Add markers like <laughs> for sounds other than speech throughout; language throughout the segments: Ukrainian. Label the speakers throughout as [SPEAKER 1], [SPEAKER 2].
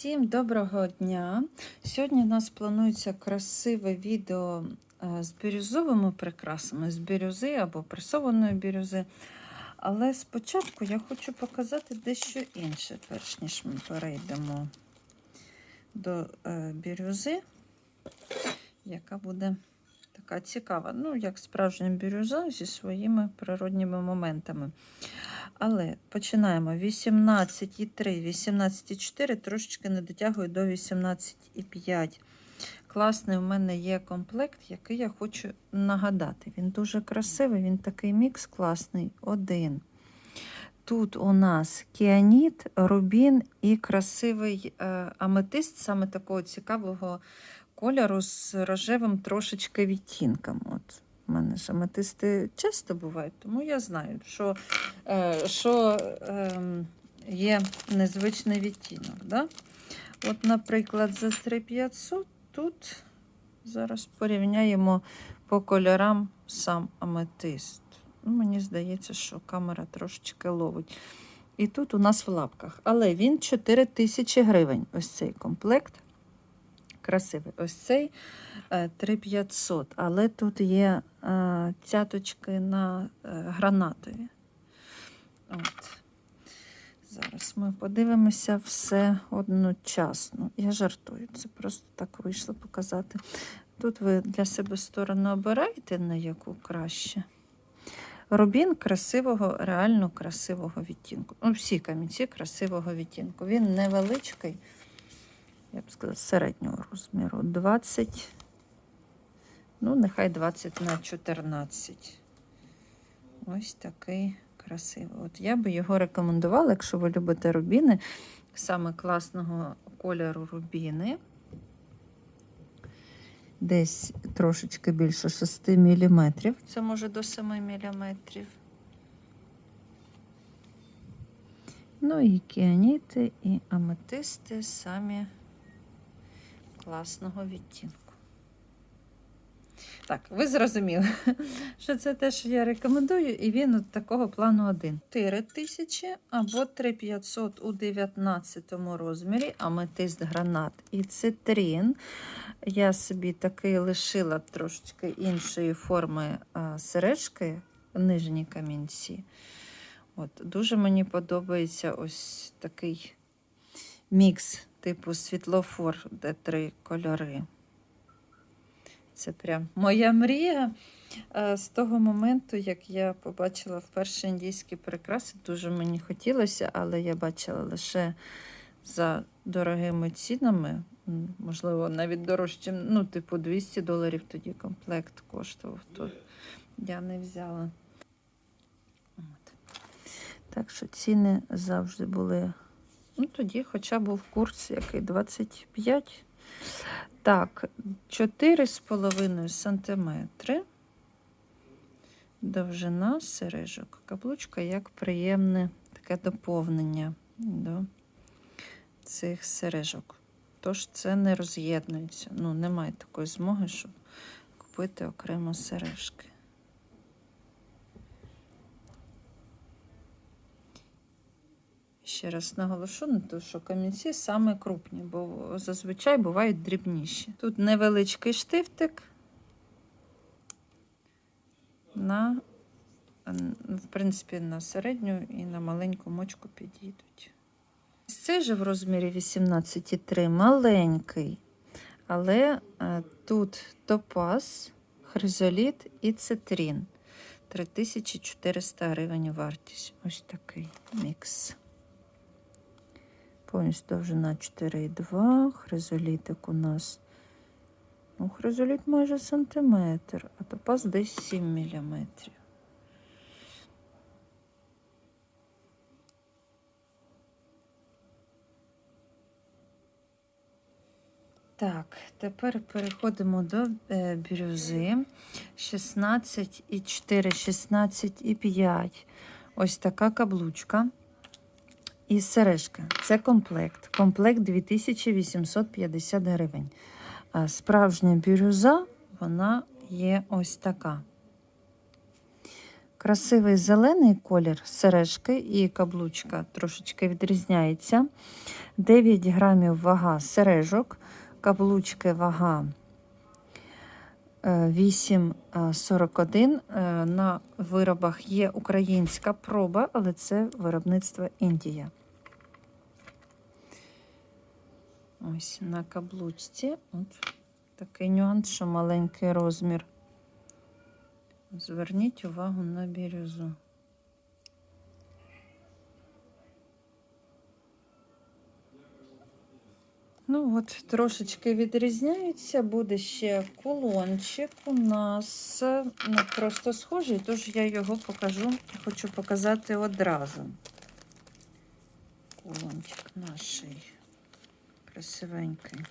[SPEAKER 1] Всім доброго дня! Сьогодні у нас планується красиве відео е, з бірюзовими прикрасами, з бірюзи або пресованої бірюзи. Але спочатку я хочу показати дещо інше, перш ніж ми перейдемо до е, бірюзи, яка буде така цікава. Ну, як справжня бірюза зі своїми природніми моментами. Але починаємо 18,3, 18,4, трошечки не дотягую до 18,5. Класний у мене є комплект, який я хочу нагадати. Він дуже красивий, він такий мікс класний, один. Тут у нас кіаніт, рубін і красивий е, аметист, саме такого цікавого кольору з рожевим трошечки відтінком. От. У мене ж аметисти часто бувають, тому я знаю, що, е, що е, є незвичний відтінок. Да? От, наприклад, за 3500 тут зараз порівняємо по кольорам сам аметист. Ну, Мені здається, що камера трошечки ловить. І тут у нас в лапках. Але він 4 тисячі гривень. Ось цей комплект. Красивий. Ось цей 3500. Але тут є е, цяточки на е, гранатові. От. Зараз ми подивимося все одночасно. Я жартую, це просто так вийшло показати. Тут ви для себе сторону обираєте, на яку краще. Рубін красивого, реально красивого відтінку. Ну, всі камінці красивого відтінку. Він невеличкий, я б сказала, середнього розміру. 20, ну, нехай 20 на 14. Ось такий красивий. От я би його рекомендувала, якщо ви любите рубіни, саме класного кольору рубіни. Десь трошечки більше 6 мм. Це може до 7 мм. Ну і кіаніти, і аметисти самі класного відтінку. Так, ви зрозуміли, <laughs> що це те, що я рекомендую, і він от такого плану один. 4 тисячі або 3500 у 19 розмірі, аметист гранат і цитрин. Я собі таки лишила трошечки іншої форми сережки, нижні камінці. От, Дуже мені подобається ось такий мікс, типу світлофор, де три кольори. Це прям моя мрія. Е, З того моменту, як я побачила вперше індійські прикраси, дуже мені хотілося, але я бачила лише за дорогими цінами, можливо, навіть дорожчим, ну, типу 200 доларів тоді комплект коштував, то я не взяла. От. Так що ціни завжди були. Ну, тоді хоча був курс який 25. Так, 4,5 сантиметри. Довжина сережок. Каблучка як приємне таке доповнення до цих сережок. Тож це не роз'єднується. Ну, немає такої змоги, щоб купити окремо сережки. Ще раз наголошу на те, що камінці саме крупні, бо зазвичай бувають дрібніші. Тут невеличкий штифтик на, в принципі, на середню і на маленьку мочку підійдуть. Цей же в розмірі 18,3 маленький, але е, тут топаз, хризоліт і цитрін. 3400 гривень вартість. Ось такий мікс. Повністю довжина 4,2. Хризолітик у нас. Ну, хризоліт майже сантиметр, а топаз десь 7 міліметрів. Так, тепер переходимо до е, бірюзи. 16,4, 16,5. Ось така каблучка. І сережка. Це комплект. Комплект 2850 гривень. Справжня бірюза, вона є ось така. Красивий зелений колір сережки і каблучка трошечки відрізняється. 9 грамів вага сережок, каблучки вага е, 8,41. Е, На виробах є українська проба, але це виробництво Індія. Ось на каблучці. От такий нюанс, що маленький розмір. Зверніть увагу на бірюзу. Ну, от трошечки відрізняються. Буде ще кулончик у нас ну, просто схожий, тож я його покажу. Хочу показати одразу. Кулончик наш красивенький.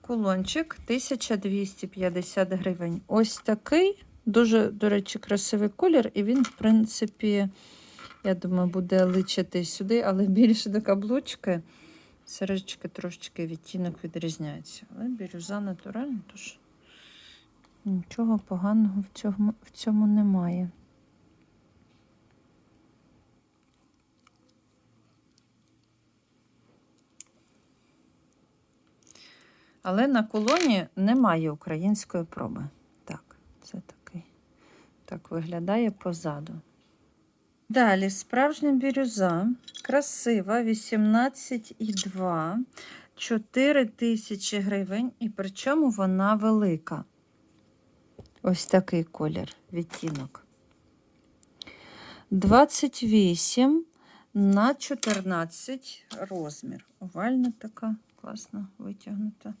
[SPEAKER 1] Кулончик 1250 гривень. Ось такий. Дуже, до речі, красивий колір, і він, в принципі, я думаю, буде личити сюди, але більше до каблучки. Сережечки трошечки відтінок відрізняється. Але бірюза натуральна, тож нічого поганого в цьому, в цьому немає. Але на колоні немає української проби. Так, це такий. Так виглядає позаду. Далі справжня бірюза, красива, 18,2, 4 тисячі гривень, і причому вона велика. Ось такий колір, відтінок. 28 на 14 розмір. Овальна така, класно витягнута.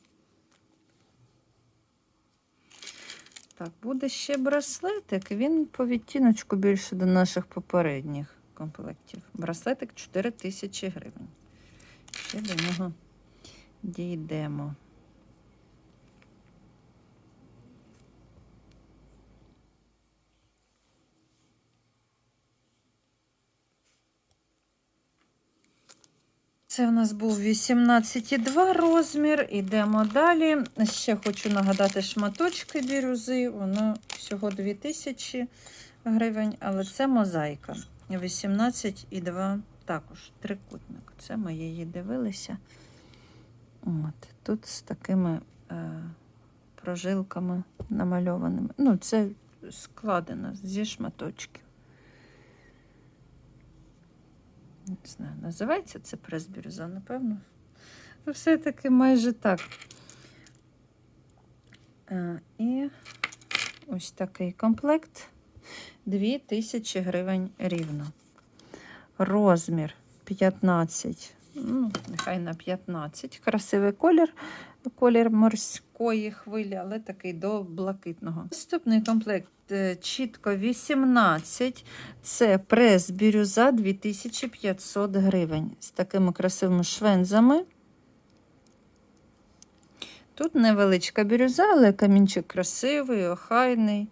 [SPEAKER 1] Так, буде ще браслетик. Він по відтіночку більше до наших попередніх комплектів. Браслетик 4 тисячі гривень. Ще до нього дійдемо. Це у нас був 18,2 розмір. Ідемо далі. Ще хочу нагадати шматочки бірюзи. Воно всього 2000 гривень, але це мозаїка. 18,2 також трикутник. Це ми її дивилися. От, Тут з такими е, прожилками намальованими. Ну, це складено зі шматочків. Не знаю, називається це прес-бірюза, напевно. Ну, все-таки майже так. І ось такий комплект. 2000 гривень рівно. Розмір 15. Ну, нехай на 15. Красивий колір. Колір морської хвилі, але такий до блакитного. Наступний комплект е, чітко 18. Це прес бірюза 2500 гривень. З такими красивими швензами. Тут невеличка бірюза, але камінчик красивий, охайний.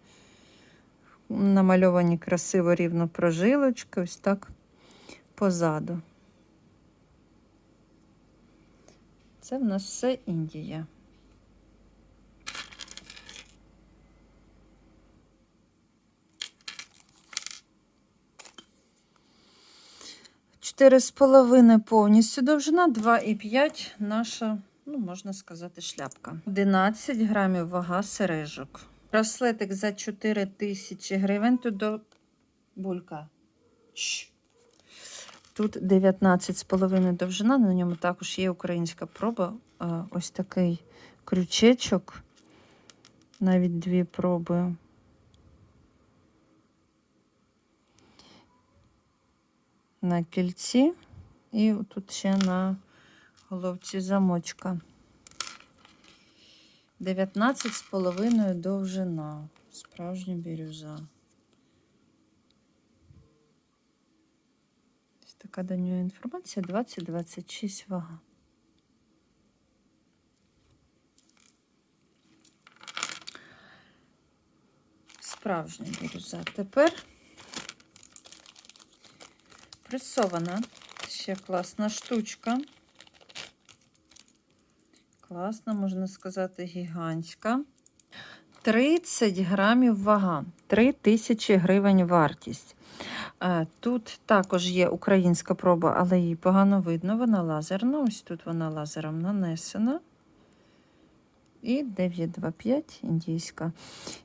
[SPEAKER 1] Намальовані красиво рівно прожилочки, ось так позаду. Це в нас все Індія. Чотири з половиною повністю довжина, 2,5 наша, ну, можна сказати, шляпка. 11 грамів вага сережок. Браслетик за 4 тисячі гривень. Тут до булька. Тут 19,5 довжина, на ньому також є українська проба. Ось такий крючечок. Навіть дві проби. На кільці. І тут ще на головці замочка. 19,5 довжина. Справжня бірюза. Ось така до нього інформація. 20-26 вага. Справжня бірюза. Тепер пресована. Ще класна штучка. класна, можна сказати, гігантська. 30 грамів вага, 3 тисячі гривень вартість. Е, Тут також є українська проба, але її погано видно. Вона лазерна. Ось тут вона лазером нанесена. І 925 індійська.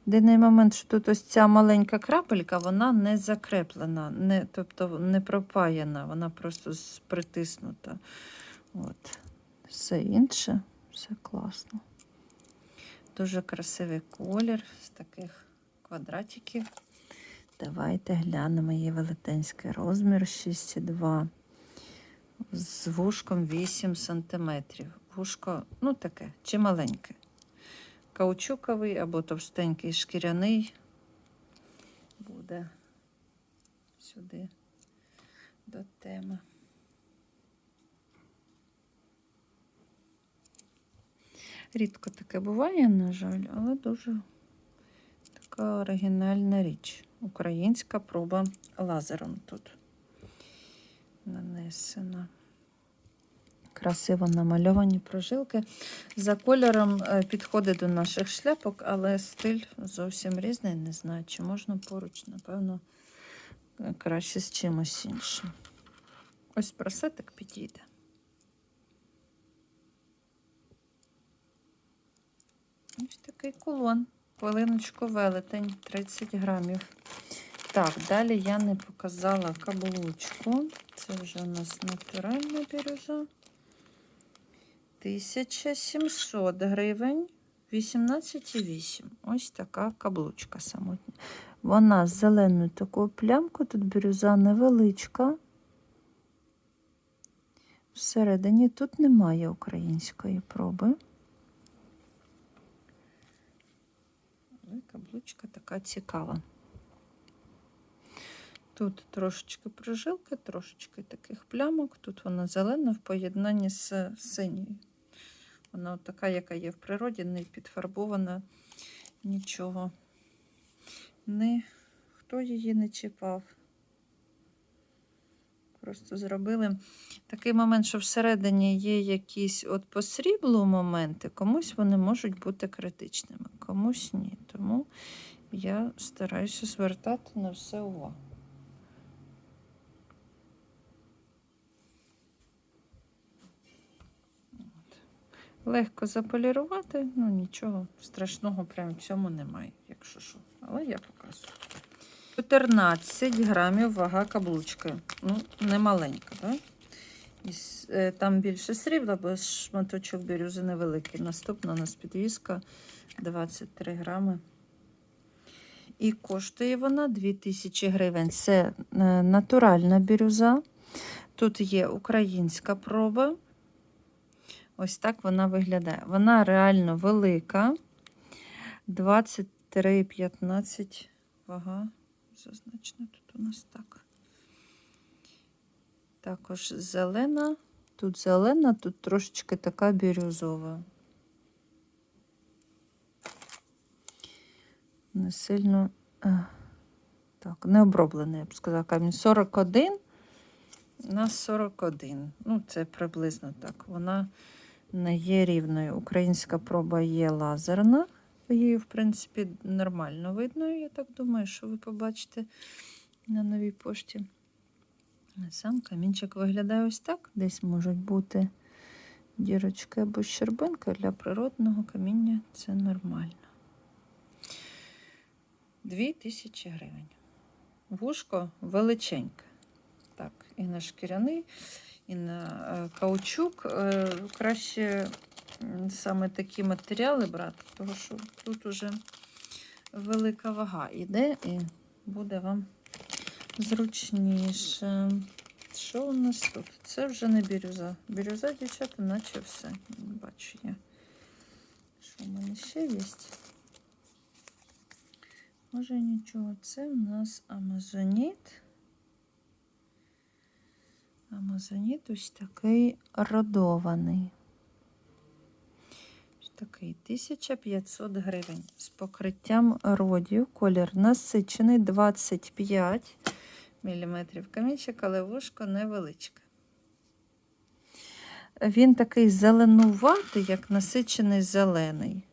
[SPEAKER 1] Єдиний момент, що тут ось ця маленька крапелька, вона не закреплена, не, тобто не пропаяна, вона просто притиснута. От. Все інше, все класно. Дуже красивий колір з таких квадратиків. Давайте глянемо її велетенський розмір 6,2 з вушком 8 см. Вушко, ну таке, чи маленьке. Каучуковий або товстенький шкіряний буде сюди до теми. Рідко таке буває, на жаль, але дуже така оригінальна річ. Українська проба лазером тут нанесена. Красиво намальовані прожилки. За кольором е, підходить до наших шляпок, але стиль зовсім різний. Не знаю, чи можна поруч, напевно, е, краще з чимось іншим. Ось просетик підійде. Ось такий кулон. Хвилиночку велетень 30 грамів. Так, далі я не показала каблучку. Це вже у нас натуральна бірюза. 1700 гривень. 18,8. Ось така каблучка самотня. Вона з зеленою такою плямкою. Тут бірюза невеличка. Всередині тут немає української проби. Але каблучка така цікава. Тут трошечки прожилки, трошечки таких плямок. Тут вона зелена в поєднанні з синьою. Вона така, яка є в природі, не підфарбована нічого. Не, хто її не чіпав. Просто зробили такий момент, що всередині є якісь от по сріблу моменти, комусь вони можуть бути критичними, комусь ні. Тому я стараюся звертати на все увагу. Легко заполірувати, ну нічого страшного прямо в цьому немає, якщо що. Але я показую. 14 грамів вага каблучки. Ну, не маленька, так? І е, Там більше срібла, бо шматочок бірюзи невеликий. Наступна у нас підвіска 23 грами. І коштує вона 2000 гривень. Це е, натуральна бірюза. Тут є українська проба. Ось так вона виглядає. Вона реально велика. 23,15 вага. Зазначено тут у нас так. Також зелена. Тут зелена, тут трошечки така бірюзова. Не сильно е, так, не оброблений, я б сказала, камінь 41 на 41. Ну, це приблизно так. Вона не є рівною. Українська проба є лазерна. Її, в принципі, нормально видно. Я так думаю, що ви побачите на новій пошті. Сам камінчик виглядає ось так. Десь можуть бути дірочки або щербинка для природного каміння. Це нормально. 2000 гривень. Вушко величеньке. Так, і на шкіряний, і на е, каучук. Е, краще саме такі матеріали брати, тому що тут уже велика вага йде і буде вам зручніше. Що у нас тут? Це вже не бірюза. Бірюза, дівчата, наче все. Бачу я. Що в мене ще є? Може нічого. Це у нас Амазоніт. Амазоніт ось такий родований. Ось такий 1500 гривень з покриттям родів. Колір насичений 25 мм камінчик, але вушко невеличке. Він такий зеленуватий, як насичений зелений.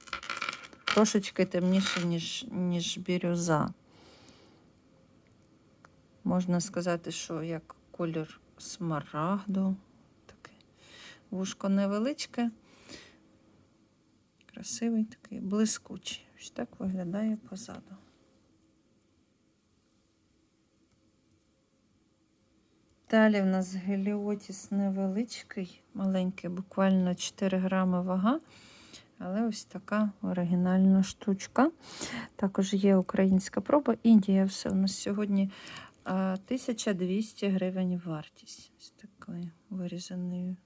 [SPEAKER 1] Трошечки темніше, ніж, ніж бірюза. Можна сказати, що як колір смарагду. Таке вушко невеличке, красивий такий, блискучий. Ось так виглядає позаду. Далі в нас геліотіс невеличкий, маленький, буквально 4 грами вага. Але ось така оригінальна штучка. Також є українська проба. Індія все у нас сьогодні 1200 гривень вартість. Ось такою вирізаною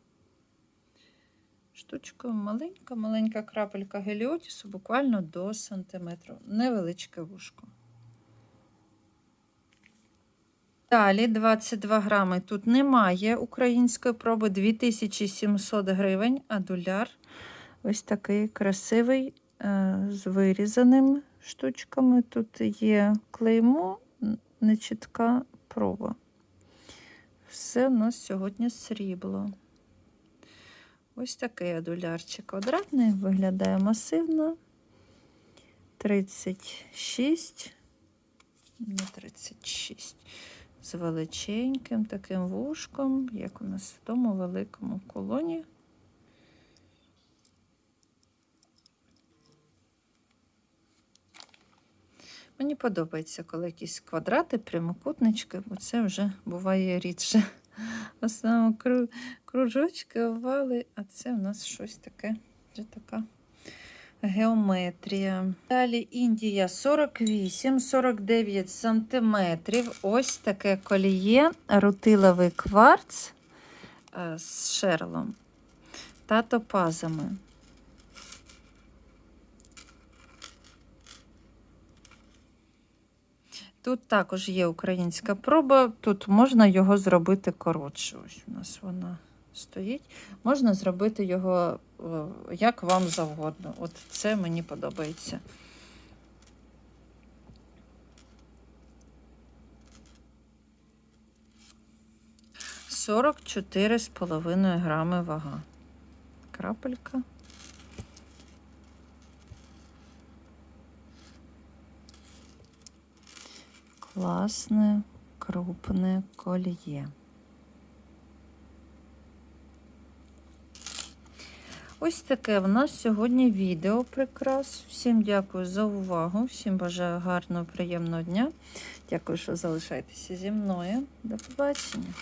[SPEAKER 1] штучкою. Маленька, маленька крапелька геліотісу, буквально до сантиметру. Невеличке вушко. Далі 22 грами. Тут немає української проби 2700 гривень, а доляр ось такий красивий е, з вирізаними штучками. Тут є клеймо, нечітка проба. Все у нас сьогодні срібло. Ось такий адулярчик квадратний, виглядає масивно. 36, не 36 з величеньким таким вушком, як у нас в тому великому колоні. Мені подобається, коли якісь квадрати, прямокутнички, бо це вже буває рідше. <laughs> В основному кру- кружочки, овали, а це у нас щось таке, вже така геометрія. Далі Індія 48-49 сантиметрів. Ось таке коліє, рутиловий кварц е, з шерлом та топазами. Тут також є українська проба, тут можна його зробити коротше. Ось у нас вона стоїть. Можна зробити його е, як вам завгодно. От це мені подобається. Сорок чотири з половиною грами вага. Крапелька. Класне, крупне кольє. Ось таке в нас сьогодні відео прикрас. Всім дякую за увагу, всім бажаю гарного, приємного дня. Дякую, що залишаєтеся зі мною. До побачення.